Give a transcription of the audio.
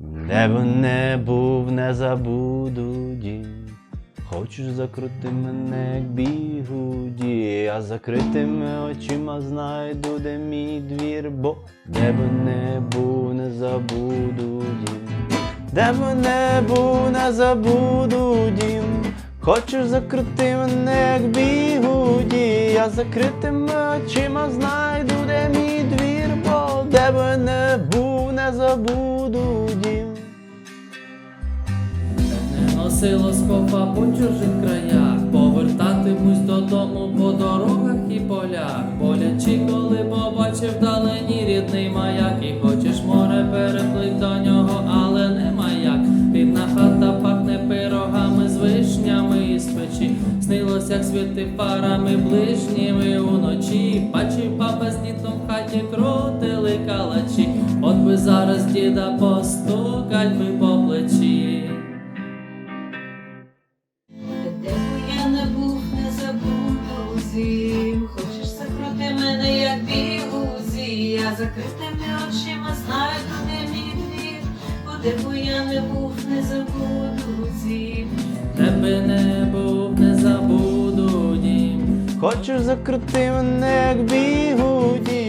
Де б не був, не забуду дім. Хочеш закрути мене, як бігуді, а закритими очима знайду, де мій двір, бо де б не був, не забуду дім. Де б не був, не забуду дім. Хочеш закрити мене, як бігуді, я закритими очима знайду, де мій двір, бо де б не був, не забуду Носило скопа по чужих краях, повертатимусь додому по дорогах і полях. Болячи, коли побачив вдалині рідний маяк, і хочеш море переплить до нього, але не маяк. Рідна хата пахне пирогами з вишнями із печі. Снилось, як світи парами ближніми уночі. Бачив папа з дітом в хаті крутили калачі. От би зараз діда постукать би по плечі. Забуду. Хочеш закрути мене, як бігузі. Я закритими очима знаю, де мій двір. Бо де б я не був, не забуду зім. Тебе не був, не забуду дім. Хочеш закрити мене, як бігуді,